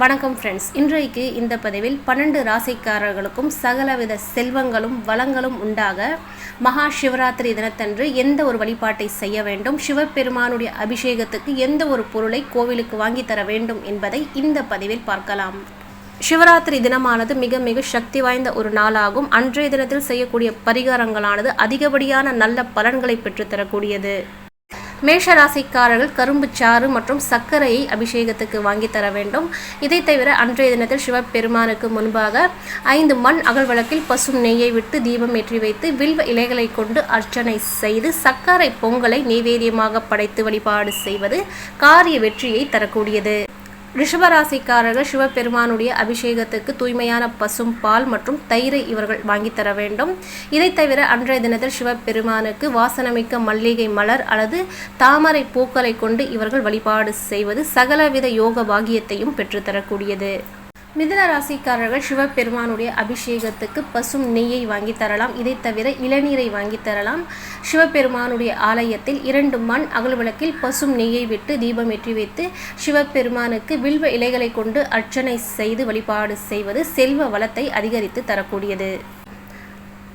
வணக்கம் ஃப்ரெண்ட்ஸ் இன்றைக்கு இந்த பதிவில் பன்னெண்டு ராசிக்காரர்களுக்கும் சகலவித செல்வங்களும் வளங்களும் உண்டாக மகா சிவராத்திரி தினத்தன்று எந்த ஒரு வழிபாட்டை செய்ய வேண்டும் சிவபெருமானுடைய அபிஷேகத்துக்கு எந்த ஒரு பொருளை கோவிலுக்கு வாங்கி தர வேண்டும் என்பதை இந்த பதிவில் பார்க்கலாம். சிவராத்திரி தினமானது மிக மிக சக்தி வாய்ந்த ஒரு நாளாகும். அன்றைய தினத்தில் செய்யக்கூடிய பரிகாரங்களானது அதிகப்படியான நல்ல பலன்களை பெற்றுத்தரக்கூடியது. மேஷராசிக்காரர்கள் கரும்பு சாறு மற்றும் சர்க்கரையை அபிஷேகத்துக்கு வாங்கி தர வேண்டும். இதை தவிர அன்றைய தினத்தில் சிவபெருமானுக்கு முன்பாக ஐந்து மண் அகழ்வழக்கில் பசும் நெய்யை விட்டு தீபம் ஏற்றி வைத்து வில்வ இலைகளை கொண்டு அர்ச்சனை செய்து சர்க்கரை பொங்கலை நைவேத்தியமாக படைத்து வழிபாடு செய்வது காரிய வெற்றியை தரக்கூடியது. ரிஷபராசிக்காரர்கள் சிவபெருமானுடைய அபிஷேகத்துக்கு தூய்மையான பசும் பால் மற்றும் தயிரை இவர்கள் வாங்கித்தர வேண்டும். இதை தவிர அன்றைய தினத்தில் சிவபெருமானுக்கு வாசனமிக்க மல்லிகை மலர் அல்லது தாமரை பூக்களை கொண்டு இவர்கள் வழிபாடு செய்வது சகலவித யோக பாகியத்தையும் பெற்றுத்தரக்கூடியது. மிதுன ராசிக்காரர்கள் சிவபெருமானுடைய அபிஷேகத்துக்கு பசும் நெய்யை வாங்கி தரலாம். இதை தவிர இளநீரை வாங்கி தரலாம். சிவபெருமானுடைய ஆலயத்தில் இரண்டு மண் அகல்விளக்கில் பசும் நெய்யை விட்டு தீபம் ஏற்றி வைத்து சிவபெருமானுக்கு வில்வ இலைகளை கொண்டு அர்ச்சனை செய்து வழிபாடு செய்வது செல்வ வளத்தை அதிகரித்து தரக்கூடியது.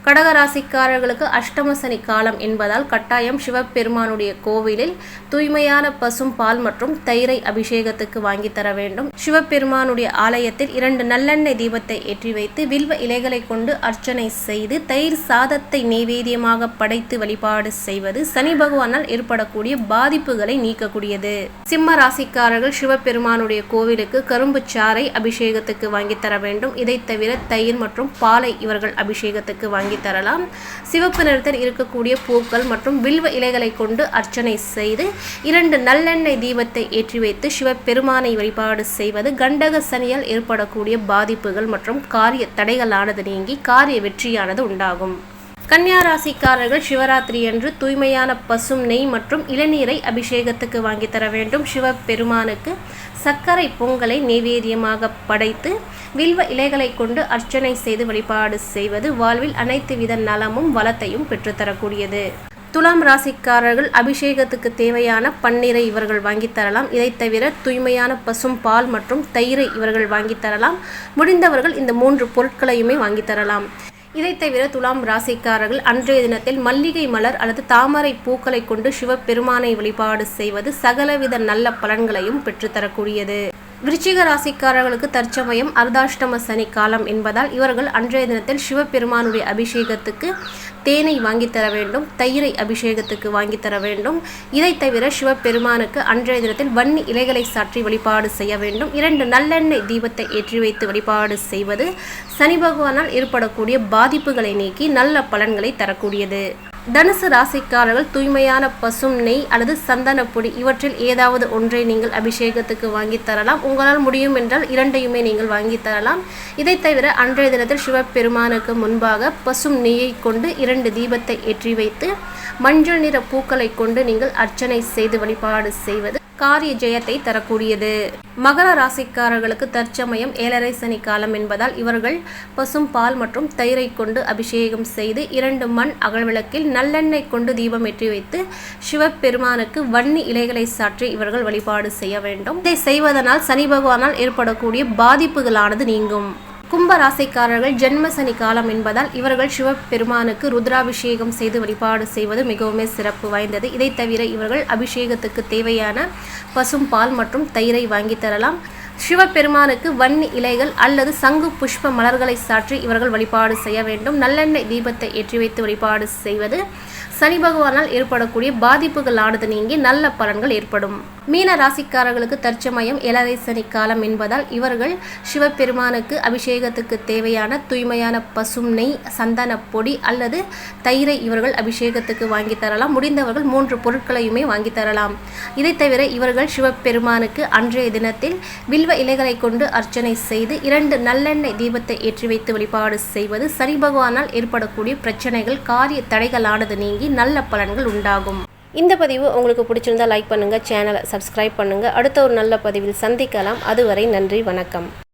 கடகராசிக்காரர்களுக்கு அஷ்டம சனி காலம் என்பதால் கட்டாயம் சிவபெருமானுடைய கோவிலில் தூய்மையான பசும் பால் மற்றும் தயிரை அபிஷேகத்துக்கு வாங்கி தர வேண்டும். சிவபெருமானுடைய ஆலயத்தில் இரண்டு நல்லெண்ணெய் தீபத்தை ஏற்றி வைத்து வில்வ இலைகளை கொண்டு அர்ச்சனை செய்து தயிர் சாதத்தை நெய்வேதியமாக படைத்து வழிபாடு செய்வது சனி பகவானால் ஏற்படக்கூடிய பாதிப்புகளை நீக்கக்கூடியது. சிம்ம ராசிக்காரர்கள் சிவபெருமானுடைய கோவிலுக்கு கரும்பு சாறை அபிஷேகத்துக்கு வாங்கி தர வேண்டும். இதை தவிர தயிர் மற்றும் பாலை இவர்கள் அபிஷேகத்துக்கு வாங்கி வாங்கி தரலாம். சிவப்பு நிறத்தில் இருக்கக்கூடிய பூக்கள் மற்றும் வில்வ இலைகளை கொண்டு அர்ச்சனை செய்து இரண்டு நல்லெண்ணெய் தீபத்தை ஏற்றி வைத்து சிவபெருமானை வழிபாடு செய்வது கண்டக சனியால் ஏற்படக்கூடிய பாதிப்புகள் மற்றும் காரிய தடைகளானது நீங்கி காரிய வெற்றியானது உண்டாகும். கன்னியா ராசிக்காரர்கள் சிவராத்திரி அன்று தூய்மையான பசும் நெய் மற்றும் இளநீரை அபிஷேகத்துக்கு வாங்கி தர வேண்டும். சிவபெருமானுக்கு சர்க்கரை பொங்கலை நைவேத்தியமாக படைத்து வில்வ இலைகளை கொண்டு அர்ச்சனை செய்து வழிபாடு செய்வது வாழ்வில் அனைத்து வித நலமும் வளத்தையும் பெற்றுத்தரக்கூடியது. துலாம் ராசிக்காரர்கள் அபிஷேகத்துக்கு தேவையான பன்னீரை இவர்கள் வாங்கி தரலாம். இதை தவிர தூய்மையான பசும் பால் மற்றும் தயிரை இவர்கள் வாங்கி தரலாம். முடிந்தவர்கள் இந்த மூன்று பொருட்களையுமே வாங்கி தரலாம். இதை தவிர துலாம் ராசிக்காரர்கள் அன்றைய தினத்தில் மல்லிகை மலர் அல்லது தாமரை பூக்களை கொண்டு சிவபெருமானை வழிபாடு செய்வது சகலவித நல்ல பலன்களையும் பெற்றுத்தரக்கூடியது. விருச்சிக ராசிக்காரர்களுக்கு தற்சமயம் அர்தாஷ்டம சனி காலம் என்பதால் இவர்கள் அன்றைய தினத்தில் சிவபெருமானுடைய அபிஷேகத்துக்கு தேனை வாங்கி தர வேண்டும் தயிரை அபிஷேகத்துக்கு வாங்கி தர வேண்டும். இதை தவிர சிவபெருமானுக்கு அன்றைய தினத்தில் வன்னி இலைகளை சாற்றி வழிபாடு செய்ய வேண்டும். இரண்டு நல்லெண்ணெய் தீபத்தை ஏற்றி வைத்து வழிபாடு செய்வது சனி பகவானால் ஏற்படக்கூடிய பாதிப்புகளை நீக்கி நல்ல பலன்களை தரக்கூடியது. தனுசு ராசிக்காரர்கள் தூய்மையான பசும் நெய் அல்லது சந்தனப்பொடி பொடி இவற்றில் ஏதாவது ஒன்றை நீங்கள் அபிஷேகத்துக்கு வாங்கி தரலாம். உங்களால் முடியும் என்றால் இரண்டையுமே நீங்கள் வாங்கி தரலாம். இதை தவிர அன்றைய தினத்தில் சிவபெருமானுக்கு முன்பாக பசும் நெய்யை கொண்டு இரண்டு தீபத்தை ஏற்றி வைத்து மஞ்சள் நிற பூக்களை கொண்டு நீங்கள் அர்ச்சனை செய்து வழிபாடு செய்வது காரிய ஜெயத்தை தரக்கூடியது. மகர ராசிக்காரர்களுக்கு தற்சமயம் ஏழரை சனி காலம் என்பதால் இவர்கள் பசும் பால் மற்றும் தயிரை கொண்டு அபிஷேகம் செய்து இரண்டு மண் அகழ்விளக்கில் நல்லெண்ணெய் கொண்டு தீபம் ஏற்றி வைத்து சிவபெருமானுக்கு வன்னி இலைகளை சாற்றி இவர்கள் வழிபாடு செய்ய வேண்டும். இதை செய்வதனால் சனி பகவானால் ஏற்படக்கூடிய பாதிப்புகளானது நீங்கும். கும்பராசைக்காரர்கள் ஜென்ம ஜென்மசனி காலம் என்பதால் இவர்கள் சிவபெருமானுக்கு ருத்ராபிஷேகம் செய்து வழிபாடு செய்வது மிகவும் சிறப்பு வாய்ந்தது. இதை தவிர இவர்கள் அபிஷேகத்துக்கு தேவையான பசும் பால் மற்றும் தயிரை வாங்கி தரலாம். சிவபெருமானுக்கு வன்னி இலைகள் அல்லது சங்கு புஷ்ப மலர்களை சாற்றி இவர்கள் வழிபாடு செய்ய வேண்டும். நல்லெண்ணெய் தீபத்தை ஏற்றி வைத்து வழிபாடு செய்வது. சனி பகவானால் ஏற்படக்கூடிய பாதிப்புகள் ஆனது நீங்கி நல்ல பலன்கள் ஏற்படும். மீன ராசிக்காரர்களுக்கு தற்சமயம் இளரை சனி காலம் என்பதால் இவர்கள் சிவபெருமானுக்கு அபிஷேகத்துக்கு தேவையான தூய்மையான பசும் நெய் சந்தன பொடி அல்லது தயிரை இவர்கள் அபிஷேகத்துக்கு வாங்கி தரலாம். முடிந்தவர்கள் மூன்று பொருட்களையுமே வாங்கி தரலாம். இதை தவிர இவர்கள் சிவபெருமானுக்கு அன்றைய தினத்தில் வில்வ இலைகளை கொண்டு அர்ச்சனை செய்து இரண்டு நல்லெண்ணெய் தீபத்தை ஏற்றி வைத்து வழிபாடு செய்வது சனி பகவானால் ஏற்படக்கூடிய பிரச்சனைகள் காரிய தடைகளானது நீங்கி நல்ல பலன்கள் உண்டாகும். இந்த பதிவு உங்களுக்கு பிடிச்சிருந்தா லைக் பண்ணுங்கள் சேனலை சப்ஸ்கிரைப் பண்ணுங்கள் அடுத்த ஒரு நல்ல பதிவில் சந்திக்கலாம். அதுவரை நன்றி வணக்கம்.